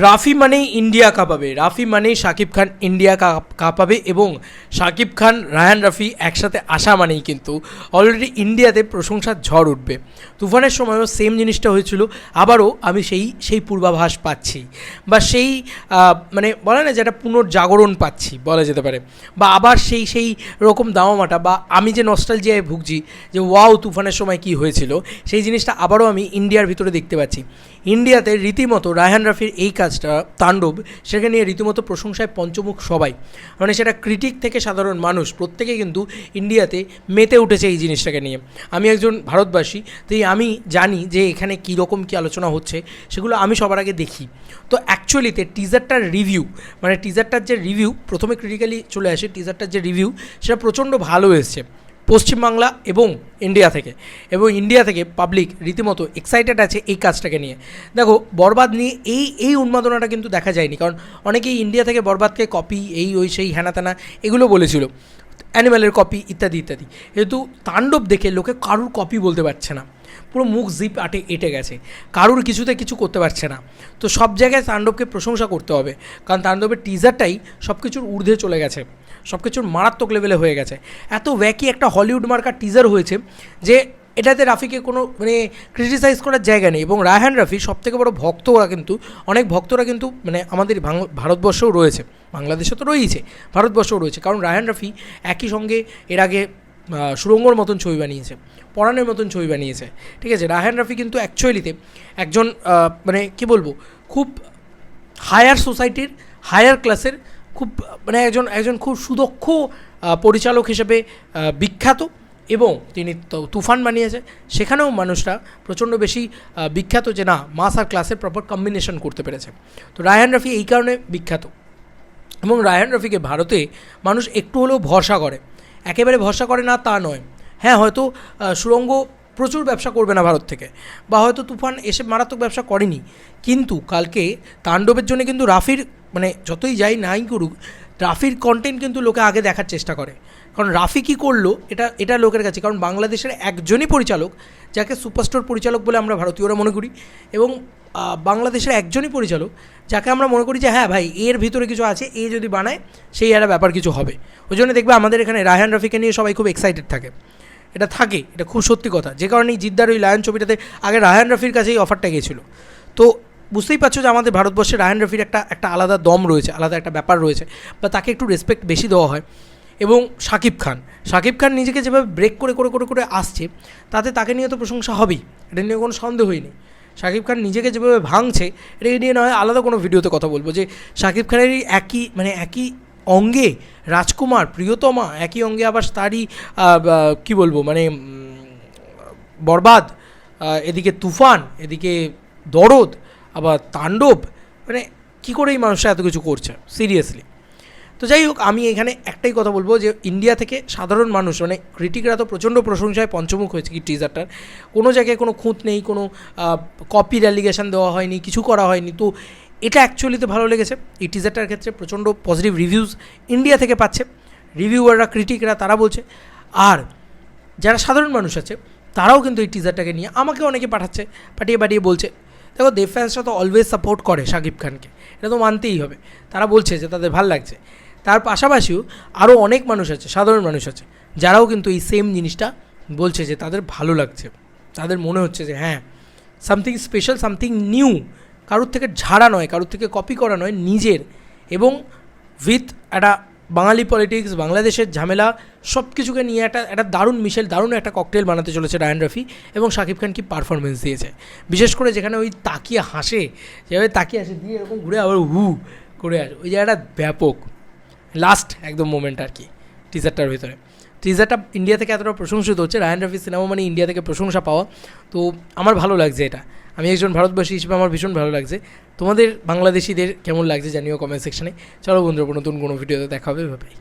রাফি মানেই ইন্ডিয়া কাঁপাবে। রাফি মানেই শাকিব খান ইন্ডিয়া কাপ- কাঁপাবে এবং শাকিব খান, রায়ান রাফি একসাথে আসা মানেই কিন্তু অলরেডি ইন্ডিয়াতে প্রশংসার ঝড় উঠবে। তুফানের সময়ও সেম জিনিসটা হয়েছিল, আবারও আমি সেই সেই পূর্বাভাস পাচ্ছি বা সেই মানে বলে না যেটা পুনর্জাগরণ পাচ্ছি বলা যেতে পারে বা আবার সেই সেই রকম দামামাটা বা আমি যে নস্টালজিয়ায় ভুগছি যে ওয়াও তুফানের সময় কি হয়েছিল, সেই জিনিসটা আবারও আমি ইন্ডিয়ার ভিতরে দেখতে পাচ্ছি। ইন্ডিয়াতে রীতিমতো রায়হান রাফির এই কাজটা, তাণ্ডব সেখানে নিয়ে রীতিমতো প্রশংসায় পঞ্চমুখ সবাই। মানে সেটা ক্রিটিক থেকে সাধারণ মানুষ, প্রত্যেকে কিন্তু ইন্ডিয়াতে মেতে উঠেছে এই জিনিসটাকে নিয়ে। আমি একজন ভারতবাসী, তাই আমি জানি যে এখানে কী রকম কী আলোচনা হচ্ছে, সেগুলো আমি সবার আগে দেখি। তো অ্যাকচুয়ালিতে টিজারটার রিভিউ মানে টিজারটার যে রিভিউ প্রথমে ক্রিটিক্যালি চলে আসে টিজারটার যে রিভিউ সেটা প্রচণ্ড ভালো এসছে। পশ্চিমবাংলা এবং ইন্ডিয়া থেকে। এবং ইন্ডিয়া থেকে পাবলিক রীতিমতো এক্সাইটেড আছে এই কাজটাকে নিয়ে। দেখো, বরবাদ নিয়ে এই এই উন্মাদনাটা কিন্তু দেখা যায়নি। কারণ অনেকেই ইন্ডিয়া থেকে বরবাদকে কপি এই, ওই, সেই হ্যানা ত্যানা এগুলো বলেছিল। অ্যানিম্যালের কপি ইত্যাদি ইত্যাদি। যেহেতু তাণ্ডব দেখে লোকে কারুর কপি বলতে পারছে না। পুরো মুখ জিপ আটে এটে গেছে। কারুর কিছুতে কিছু করতে পারছে না। তো সব জায়গায় তাণ্ডবকে প্রশংসা করতে হবে। কারণ তাণ্ডবের টিজারটাই সব কিছুর ঊর্ধ্বে চলে গেছে। সব কিছুর মারাত্মক লেভেলে হয়ে গেছে। এত ব্যাকি একটা হলিউড মার্কার টিজার হয়েছে যে এটাতে রাফিকে কোনো মানে ক্রিটিসাইজ করার জায়গা নেই এবং রায়হান রাফি সব থেকে বড় ভক্ত ওরা কিন্তু, অনেক ভক্তরা কিন্তু মানে আমাদের ভারতবর্ষেও রয়েছে, বাংলাদেশে তো রয়েছে ভারতবর্ষও রয়েছে। কারণ রায়হান রাফি একই সঙ্গে এর আগে সুরঙ্গর মতন ছবি বানিয়েছে, পরাণের মতন ছবি বানিয়েছে, ঠিক আছে? রায়হান রাফি কিন্তু অ্যাকচুয়ালিতে একজন মানে কি বলব, খুব হায়ার সোসাইটির হায়ার ক্লাসের খুব মানে একজন একজন খুব সুদক্ষ পরিচালক হিসেবে বিখ্যাত এবং তিনি তুফান বানিয়েছে। সেখানেও মানুষরা প্রচণ্ড বেশি বিখ্যাত যে না, মাস আর ক্লাসের প্রপার কম্বিনেশন করতে পেরেছে। তো রায়হান রাফি এই কারণে বিখ্যাত। এবং রায়হান রফিকে ভারতে মানুষ একটু হলেও ভরসা করে। একেবারে ভরসা করে না, তা নয়। হ্যাঁ হয়তো সুরঙ্গ প্রচুর ব্যবসা করবে না ভারত থেকে বা হয়তো তুফান এসে মারাত্মক ব্যবসা করেনি। কিন্তু কালকে তাণ্ডবের জন্য কিন্তু রাফির মানে যতই যাই নাই করুক, রাফির কন্টেন্ট কিন্তু লোকে আগে দেখার চেষ্টা করে। কারণ রাফি কী করল, এটা এটা লোকের কাছে। কারণ বাংলাদেশের একজনই পরিচালক, যাকে সুপারস্টার পরিচালক বলে আমরা ভারতীয়রা মনে করি, এবং বাংলাদেশের একজনই পরিচালক, যাকে আমরা মনে করি যে হ্যাঁ ভাই, এর ভিতরে কিছু আছে, এ যদি বানায়, সেই একটা ব্যাপার কিছু হবে। ওই জন্য দেখবে আমাদের এখানে রায়হান রফিকে নিয়ে সবাই খুব এক্সাইটেড থাকে। এটা থাকে, এটা খুব সত্যি কথা। যে কারণেই জিদ্দার ওই লায়ন ছবিটাতে আগে রায়হান রফির কাছেই অফারটা গিয়েছিল। তো বুঝতেই পারছ যে আমাদের ভারতবর্ষে রায়হান রফির একটা একটা আলাদা দম রয়েছে, আলাদা একটা ব্যাপার রয়েছে, বা তাকে একটু রেসপেক্ট বেশি দেওয়া হয়। এবং শাকিব খান শাকিব খান নিজেকে যেভাবে ব্রেক করে করে করে করে আসছে, তাতে তাকে নিয়ে তো প্রশংসা হবেই, এটা নিয়ে কোনো সন্দেহই নেই। শাকিব খান নিজেকে যেভাবে ভাঙছে, এটা নিয়ে নয়, আলাদা কোনো ভিডিওতে কথা বলব যে শাকিব খানেরই একই মানে একই অঙ্গে রাজকুমার, প্রিয়তমা, একই অঙ্গে আবার তারই কি বলব মানে বরবাদ এদিকে তুফান, এদিকে দরদ আবার তাণ্ডব মানে কী করে এই মানুষটা এত কিছু করছে? সিরিয়াসলি তো যাই হোক, আমি এখানে একটাই কথা বলব যে ইন্ডিয়া থেকে সাধারণ মানুষ মানে ক্রিটিকরা তো প্রচণ্ড প্রশংসায় পঞ্চমুখ হয়েছে কি টিজারটার কোনো জায়গায় কোনো খুঁত নেই, কোনো কপির অ্যালিগেশন দেওয়া হয়নি, কিছু করা হয়নি। তো এটা অ্যাকচুয়ালিতে ভালো লেগেছে। এই টিজারটার ক্ষেত্রে প্রচণ্ড পজিটিভ রিভিউজ ইন্ডিয়া থেকে পাচ্ছে। রিভিউয়াররা ক্রিটিকরা তারা বলছে। আর যারা সাধারণ মানুষ আছে, তারাও কিন্তু এই টিজারটাকে নিয়ে আমাকে অনেকে পাঠাচ্ছে, পাঠিয়ে পাঠিয়ে বলছে দেখো দেব ফ্যান্সরা তো অলওয়েজ সাপোর্ট করে শাকিব খানকে। এটা তো মানতেই হবে। তারা বলছে যে তাদের ভালো লাগছে। তার পাশাপাশিও আরও অনেক মানুষ আছে, সাধারণ মানুষ আছে, যারাও কিন্তু এই সেম জিনিসটা বলছে যে তাদের ভালো লাগছে। তাদের মনে হচ্ছে যে হ্যাঁ সামথিং স্পেশাল সামথিং নিউ কারোর থেকে ঝাড়া নয়, কারোর থেকে কপি করা নয়, নিজের এবং উইথ একটা বাঙালি পলিটিক্স বাংলাদেশের ঝামেলা সব কিছুকে নিয়ে একটা একটা দারুণ মিশেল, দারুণ একটা ককটেল বানাতে চলেছে রায়ন রফি এবং শাকিব খান কি পারফরমেন্স দিয়েছে। বিশেষ করে যেখানে ওই তাকিয়ে হাসে, যেভাবে তাকিয়ে আসে দিয়ে এরকম ঘুরে আবার হু করে আসে। ওই জায়গাটা ব্যাপক। লাস্ট একদম মোমেন্ট আর কি টিজারটার ভিতরে। টিজারটা ইন্ডিয়া থেকে এতটা প্রশংসিত হচ্ছে, রায়ন রফি সিনেমা মানে ইন্ডিয়া থেকে প্রশংসা পাওয়া। তো আমার ভালো লাগছে এটা। আমি একজন ভারতবাসী হিসেবে আমার ভীষণ ভালো লাগছে। তোমাদের বাংলাদেশিদের কেমন লাগছে জানিও কমেন্ট সেকশনে চলো বন্ধুরা, নতুন কোনো ভিডিওতে দেখা হবে ভাই